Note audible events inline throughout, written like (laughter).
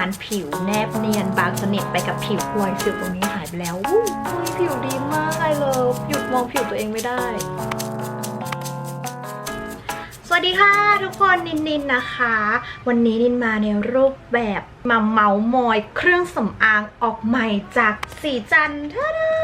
านผิวแนบเนียนบางสนิทไปกับผิวรอยสิวตรงนี้หายไปแล้วอู้หูผิวดีมากเลยหยุดมองผิวตัวเองไม่ได้ สวัสดีค่ะทุกคนนินนินนะคะ วันนี้นินมาในรูปแบบมาเมาส์มอยเครื่องสำอางออกใหม่จากสีจันทร์ท่าดา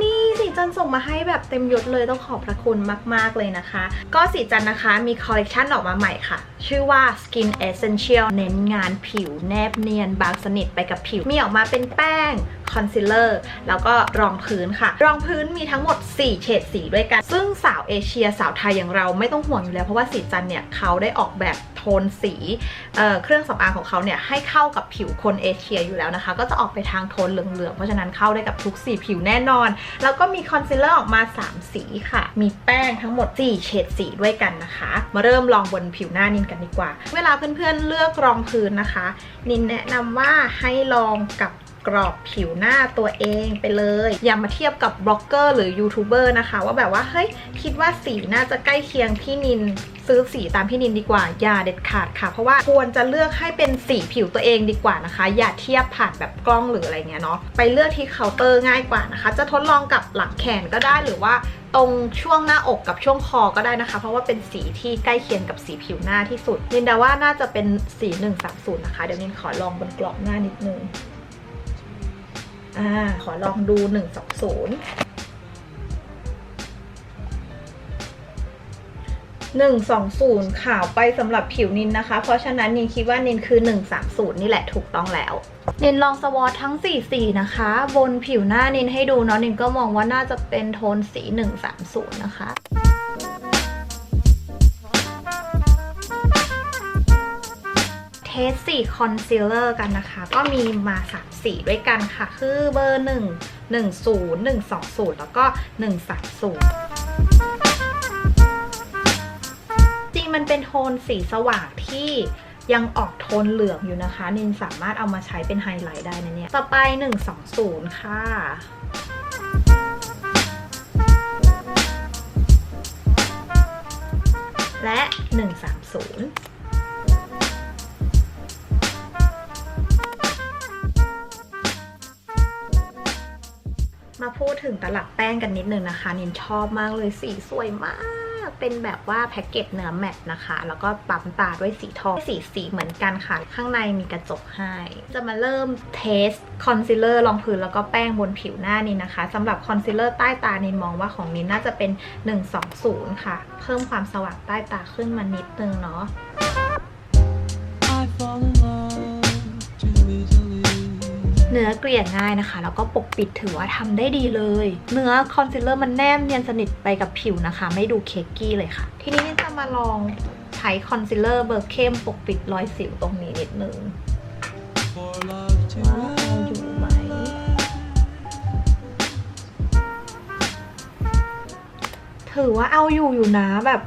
นี่สีจันทร์ส่งมาให้แบบเต็มยศเลยต้องขอบพระคุณมาก ๆ เลยนะคะ ก็สีจันทร์นะคะมีคอลเลกชันออกมาใหม่ค่ะชื่อว่า Skin Essential เน้นงานผิวแนบเนียนบางสนิทไปกับผิว มีออกมาเป็นแป้งคอนซีลเลอร์แล้วก็รองพื้นค่ะ รองพื้นมีทั้งหมด 4 เฉดสีด้วยกัน ซึ่งสาวเอเชียสาวไทยอย่างเราไม่ต้องห่วงอยู่แล้ว เพราะว่าสีจันเนี่ยเขาได้ออกแบบโทนสีเเครื่องสำอางของเขาเนี่ยให้เข้ากับผิวคนเอเชียอยู่แล้วนะคะ ก็จะออกไปทางโทนเหลืองๆ เพราะฉะนั้นเข้าได้กับทุกสีผิวแน่นอน แล้วก็มีคอนซีลเลอร์ออกมา 3 สีค่ะ มีแป้งทั้งหมด 4 เฉดสีด้วยกันนะคะ มาเริ่มลองบนผิวหน้านินกันดีกว่า เวลาเพื่อนๆเลือกรองพื้นนะคะ นินแนะนำว่าให้ลองกับกรอบผิวหน้าตัวเองไปเลย อย่ามาเทียบกับบล็อกเกอร์หรือยูทูบเบอร์นะคะ ว่าแบบว่าเฮ้ยคิดว่าสีน่าจะใกล้เคียงพี่นิน ซื้อสีตามพี่นินดีกว่า อย่าเด็ดขาดค่ะ เพราะว่าควรจะเลือกให้เป็นสีผิวตัวเองดีกว่านะคะ อย่าเทียบผ่านแบบกล้องหรืออะไรเงี้ยเนาะไปเลือกที่เคาน์เตอร์ง่ายกว่านะคะ จะทดลองกับหลังแขนก็ได้หรือว่าตรงช่วงหน้าอกกับช่วงคอก็ได้นะคะ เพราะว่าเป็นสีที่ใกล้เคียงกับสีผิวหน้าที่สุดนินดาว่าน่าจะเป็นสี 130 นะคะ เดี๋ยวนินขอลองบนกรอบหน้านิดนึงอ่าขอลองดู 120 120 ขาวไปสำหรับผิวนินนะคะ เพราะฉะนั้นนินคิดว่านินคือ 130 นี่แหละถูกต้องแล้วนินลองสวอททั้ง 4 สีนะคะ บนผิวหน้านินให้ดูเนาะนินก็มองว่าน่าจะเป็นโทนสี 130 นะคะเทสสีคอนซีลเลอร์กันนะคะ ก็มีมา 3 สีด้วยกันค่ะ คือเบอร์ 1 1 0 1 2 0 แล้วก็ 1 3 0 มันเป็นโทนสีสว่างที่ยังออกโทนเหลืองอยู่นะคะ นินสามารถเอามาใช้เป็นไฮไลท์ได้นะเนี่ย ต่อไป 120 ค่ะและ 130 มาพูดถึงตลับแป้งกันนิดนึงนะคะ นินชอบมากเลยสีสวยมาก เป็นแบบว่าแพ็กเกจเนื้อแมทนะคะ แล้วก็ปั๊มตาด้วยสีทองสีสีเหมือนกันค่ะ ข้างในมีกระจกให้ จะมาเริ่มเทสคอนซีลเลอร์รองพื้นแล้วก็แป้งบนผิวหน้านี่นะคะสำหรับคอนซีลเลอร์ใต้ตานินมองว่าของนินน่าจะเป็น 120 ค่ะ เพิ่มความสว่างใต้ตาขึ้นมานิดนึงเนาะ เนื้อเกลี่ยง่ายนะคะ แล้วก็ปกปิดถือว่าทำได้ดีเลย เนื้อคอนซีลเลอร์มันแนบเนียนสนิทไปกับผิวนะคะ ไม่ดูเค้กกี้เลยค่ะ ทีนี้จะมาลองใช้คอนซีลเลอร์เบอร์เข้มปกปิดรอยสิวตรงนี้นิดนึงว่าอยู่ไหมถือว่าเอาอยู่อยู่นะแบบ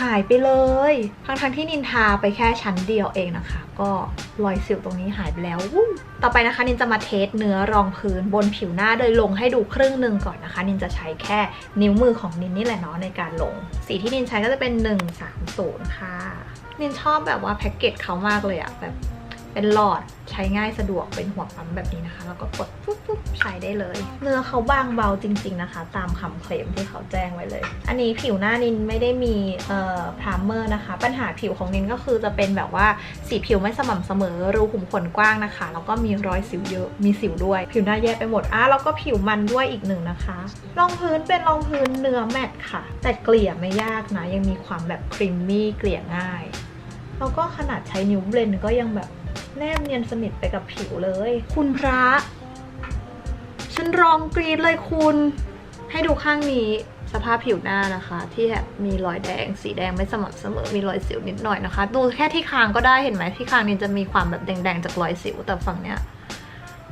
หายไปเลย ทั้งทั้งที่นินทาไปแค่ชั้นเดียวเองนะคะ ก็ รอยสิวตรงนี้หายไปแล้ว ต่อไปนะคะนินจะมาเทสเนื้อรองพื้นบนผิวหน้าโดยลงให้ดูครึ่งหนึ่งก่อนนะคะ นินจะใช้แค่นิ้วมือของนินนี่แหละเนาะในการลง สีที่นินใช้ก็จะเป็น 130 ค่ะ นินชอบแบบว่าแพ็กเกจเขามากเลยอะแบบ เป็นหลอดใช้ง่ายสะดวกเป็นหัวปั๊มแบบนี้นะคะ แล้วก็กดปุ๊บปุ๊บใช้ได้เลย เนื้อเขาบางเบาจริง ๆนะคะ ตามคำเคลมที่เขาแจ้งไว้เลย อันนี้ผิวหน้านินไม่ได้มีเอ่อพรามเมอร์นะคะ ปัญหาผิวของนินก็คือจะเป็นแบบว่าสีผิวไม่สม่ำเสมอ รูขุมขนกว้างนะคะ แล้วก็มีรอยสิวเยอะมีสิวด้วย ผิวหน้าแย่ไปหมดอะแล้วก็ผิวมันด้วยอีกหนึ่งนะคะรองพื้นเป็นรองพื้นเนื้อแมตต์ค่ะ แต่เกลี่ยไม่ยากนะยังมีความแบบครีมมี่เกลี่ยง่ายแล้วก็ขนาดใช้นิ้วเบลนด์ก็ยังแบบ แนบเนียนสนิทไปกับผิวเลย คุณพระ ฉันร้องกรีดเลยคุณ ให้ดูข้างนี้สภาพผิวหน้านะคะ ที่แบบมีรอยแดง สีแดงไม่สม่ำเสมอมีรอยสิวนิดหน่อยนะคะ ดูแค่ที่คางก็ได้เห็นไหมที่คางนี่จะมีความแบบแดงๆจากรอยสิวแต่ฝั่งเนี้ย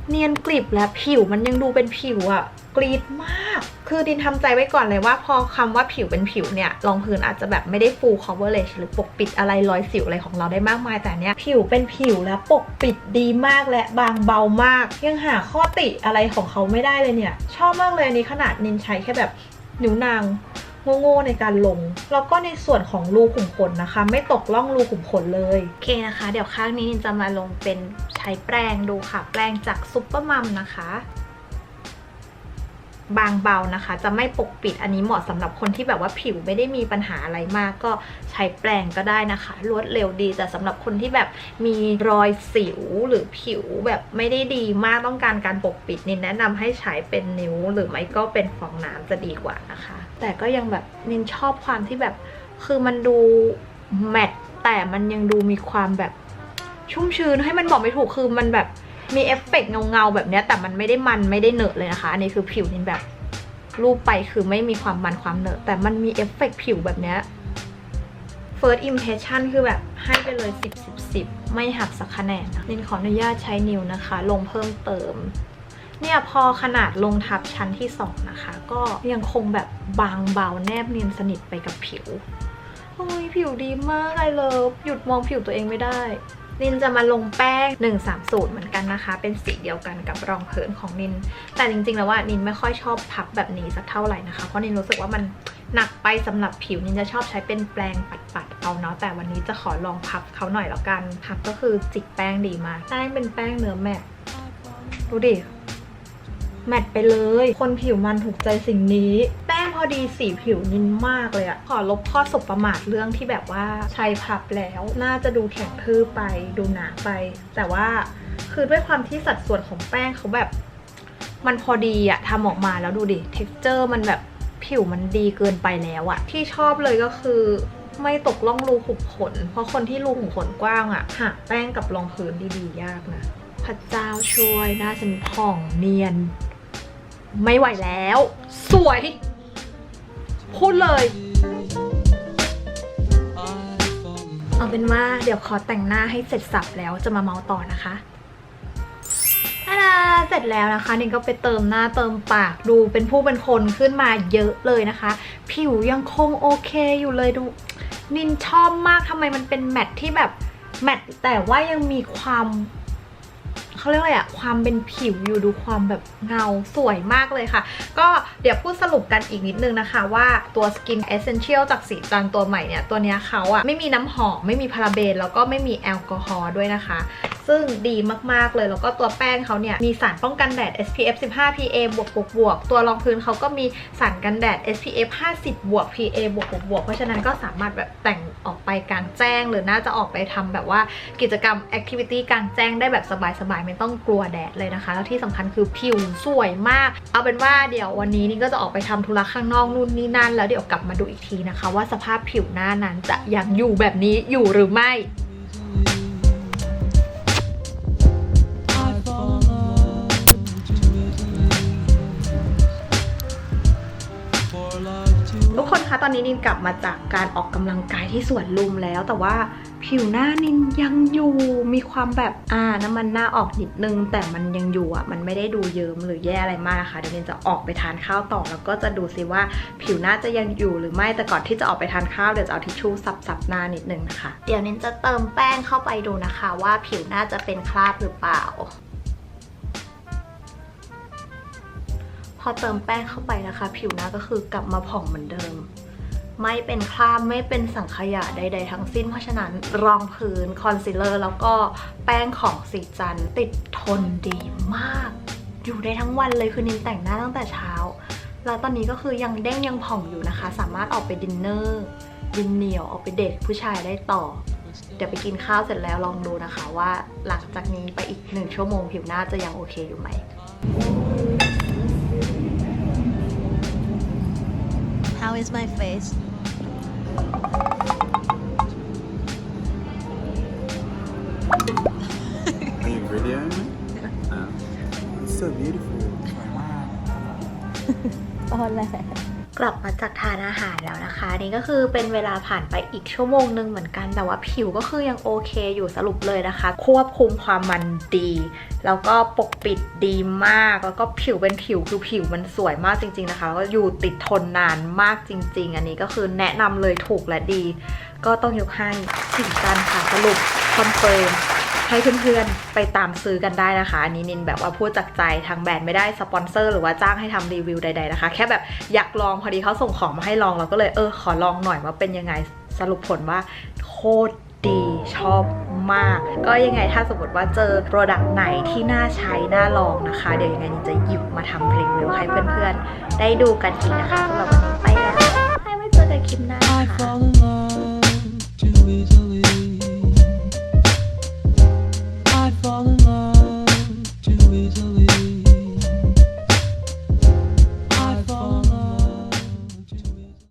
เนียนกริบและผิวมันยังดูเป็นผิวอะ กรีดมาก คือดินทำใจไว้ก่อนเลยว่าพอคำว่าผิวเป็นผิวเนี่ยรองพื้นอาจจะแบบไม่ได้ full coverage หรือปกปิดอะไรรอยสิวอะไรของเราได้มากมาย แต่เนี้ยผิวเป็นผิวและปกปิดดีมากและบางเบามาก ยังหาข้อติอะไรของเขาไม่ได้เลยเนี่ย ชอบมากเลยอันนี้ขนาดนินใช้แค่แบบนิ้วนางโง่ๆในการลง แล้วก็ในส่วนของรูขุมขนนะคะ ไม่ตกล่องรูขุมขนเลย โอเคนะคะ เดี๋ยวข้างนี้นินจะมาลงเป็นใช้แปรงดูค่ะ แปรงจากซุปเปอร์มัมนะคะ บางเบานะคะ จะไม่ปกปิดอันนี้เหมาะสำหรับคนที่แบบว่าผิวไม่ได้มีปัญหาอะไรมาก ก็ใช้แปรงก็ได้นะคะ รวดเร็วดีแต่สำหรับคนที่แบบมีรอยสิวหรือผิวแบบไม่ได้ดีมากต้องการการปกปิดนินแนะนำให้ใช้เป็นนิ้ว หรือไม่ก็เป็นฟองน้ำจะดีกว่านะคะ แต่ก็ยังแบบนินชอบความที่แบบคือมันดูแมตต์แต่มันยังดูมีความแบบชุ่มชื้นให้มันบอกไม่ถูกคือมันแบบ มีเอฟเฟกต์เงาๆแบบนี้แต่มันไม่ได้มันไม่ได้เหนอะเลยนะคะ อันนี้คือผิวนินแบบรูปไปคือไม่มีความมันความเหนอะแต่มันมีเอฟเฟกต์ผิวแบบนี้ first impression คือแบบให้ไปเลย 10 10 10 ไม่หักสักคะแนนนะนินขออนุญาตใช้นิ้วนะคะ ลงเพิ่มเติม เนี่ยพอขนาดลงทับชั้นที่ 2 นะคะ ก็ยังคงแบบบางเบาแนบเนียนสนิทไปกับผิวโอ้ยผิวดีมากไอเลิฟหยุดมองผิวตัวเองไม่ได้ นินจะมาลงแป้ง 130 เหมือนกันนะคะ เป็นสีเดียวกันกับรองพื้นของนิน แต่จริงๆ แล้วว่านินไม่ค่อยชอบพับแบบนี้สักเท่าไหร่นะคะ เพราะนินรู้สึกว่ามันหนักไปสำหรับผิวนินจะชอบใช้เป็นแปรงปัดๆเอาเนาะ แต่วันนี้จะขอลองพับเขาหน่อยแล้วกัน พับก็คือจิกแป้งดีมาก แป้งเป็นแป้งเนื้อแมตดูดิ แมทไปเลย คนผิวมันถูกใจสิ่งนี้ ป้งพอดีสีผิวนินมากเลยอะขอลบข้อสบประมาทเรื่องที่แบบว่าใช้พับแล้ว น่าจะดูแข็งทื่อไป ดูหนาไป แต่ว่าคือด้วยความที่สัดส่วนของแป้งเขาแบบมันพอดีอะทำออกมาแล้วดูดิ เท็กเจอร์มันแบบผิวมันดีเกินไปแล้วอะที่ชอบเลยก็คือไม่ตกล่องรูขุมขน เพราะคนที่รูขุมขนกว้างอะหาแป้งกับรองพื้นดีๆ ยากนะพระเจ้าช่วยหน้าฉันผ่องเนียน ไม่ไหวแล้ว สวย พูดเลย เอาเป็นว่าเดี๋ยวขอแต่งหน้าให้เสร็จสับแล้วจะมาเมาต่อนะคะทาดาเสร็จแล้วนะคะนิงก็ไปเติมหน้าเติมปากดูเป็นผู้เป็นคนขึ้นมาเยอะเลยนะคะ ผิวยังคงโอเคอยู่เลยดู นินชอบมากทำไมมันเป็นแมทที่แบบแมทแต่ว่ายังมีความ เขาเรียกอะไรอะความเป็นผิวอยู่ดูความแบบเงาสวยมากเลยค่ะ ก็เดี๋ยวพูดสรุปกันอีกนิดนึงนะคะ ว่าตัวสกินเอเซนเชียลจากสีจันตัวใหม่เนี่ย ตัวเนี้ยเขาอะไม่มีน้ำหอม ไม่มีพาราเบนแล้วก็ไม่มีแอลกอฮอล์ด้วยนะคะ ซึ่งดีมากๆเลย แล้วก็ตัวแป้งเขาเนี่ยมีสารป้องกันแดด SPF 15 PA บวกบวกบวกตัวรองพื้นเขาก็มีสารกันแดด SPF 50 บวก PA บวกบวกบวกเพราะฉะนั้นก็สามารถแบบแต่งออกไปกลางแจ้ง หรือน่าจะออกไปทำแบบว่ากิจกรรม Activity กลางแจ้งได้แบบสบายๆ ไม่ต้องกลัวแดดเลยนะคะ แล้วที่สำคัญคือผิวสวยมาก เอาเป็นว่าเดี๋ยววันนี้นี่ก็จะออกไปทำธุระข้างนอกนู่นนี่นั่น แล้วเดี๋ยวกลับมาดูอีกทีนะคะ ว่าสภาพผิวหน้านั้นจะยังอยู่แบบนี้อยู่หรือไม่ ทุกคนคะตอนนี้นินกลับมาจากการออกกำลังกายที่สวนลุมแล้ว แต่ว่าผิวหน้านินยังอยู่มีความแบบอ่าน้ำมันหน้าออกนิดนึง แต่มันยังอยู่อะมันไม่ได้ดูเยิ้มหรือแย่อะไรมากนะคะเดี๋ยวนินจะออกไปทานข้าวต่อแล้วก็จะดูซิว่าผิวหน้าจะยังอยู่หรือไม่แต่ก่อนที่จะออกไปทานข้าวเดี๋ยวจะเอาทิชชู่ซับๆหน้านิดนึงนะคะเดี๋ยวนินจะเติมแป้งเข้าไปดูนะคะ ว่าผิวหน้าจะเป็นคราบหรือเปล่า อเติมแป้งเข้าไปนะคะ ผิวหน้าก็คือกลับมาผ่องเหมือนเดิม ไม่เป็นคราบไม่เป็นสังขยาใด ๆ ทั้งสิ้น เพราะฉะนั้นรองพื้นคอนซีลเลอร์แล้วก็แป้งของสีจันติดทนดีมาก อยู่ได้ทั้งวันเลยคือนินแต่งหน้าตั้งแต่เช้า แล้วตอนนี้ก็คือยังเด้งยังผ่องอยู่นะคะ สามารถออกไปดินเนอร์ดินเหนียวออกไปเดทผู้ชายได้ต่อเดี๋ยวไปกินข้าวเสร็จแล้วลองดูนะคะว่าหลังจากนี้ไปอีกหนึ่งชั่วโมงผิวหน้าจะยังโอเคอยู่ไหม is my face. Are you videoing me? Oh. It's so beautiful. (laughs) Hola. กลับมาจากทานอาหารแล้วนะคะ นี่ก็คือเป็นเวลาผ่านไปอีกชั่วโมงหนึ่งเหมือนกันแต่ว่าผิวก็คือยังโอเคอยู่สรุปเลยนะคะ ควบคุมความมันดี แล้วก็ปกปิดดีมาก แล้วก็ผิวเป็นผิวคือผิวมันสวยมากจริง ๆนะคะแล้วก็อยู่ติดทนนานมากจริง ๆ อันนี้ก็คือแนะนำเลยถูกและดี ก็ต้องยกให้สิ่งการค่ะสรุปคอนเฟิร์ม ให้เพื่อนๆ ไปตามซื้อกันได้นะคะ อันนี้นินแบบว่าพูดจากใจทางแบรนด์ไม่ได้สปอนเซอร์หรือว่าจ้างให้ทำรีวิวใดๆนะคะ แค่แบบอยากลองพอดีเขาส่งของมาให้ลองเราก็เลยเออขอลองหน่อยว่าเป็นยังไงสรุปผลว่าโคตรดีชอบมาก ก็ยังไงถ้าสมมติว่าเจอโปรดักต์ไหนที่น่าใช้ น่าลองนะคะ เดี๋ยวยังไงนินจะหยิบมาทำรีวิวให้เพื่อนๆ ได้ดูกันอีกนะคะสำหรับวันนี้ไปแล้วให้ไว้เจอกันคลิปหน้าค่ะ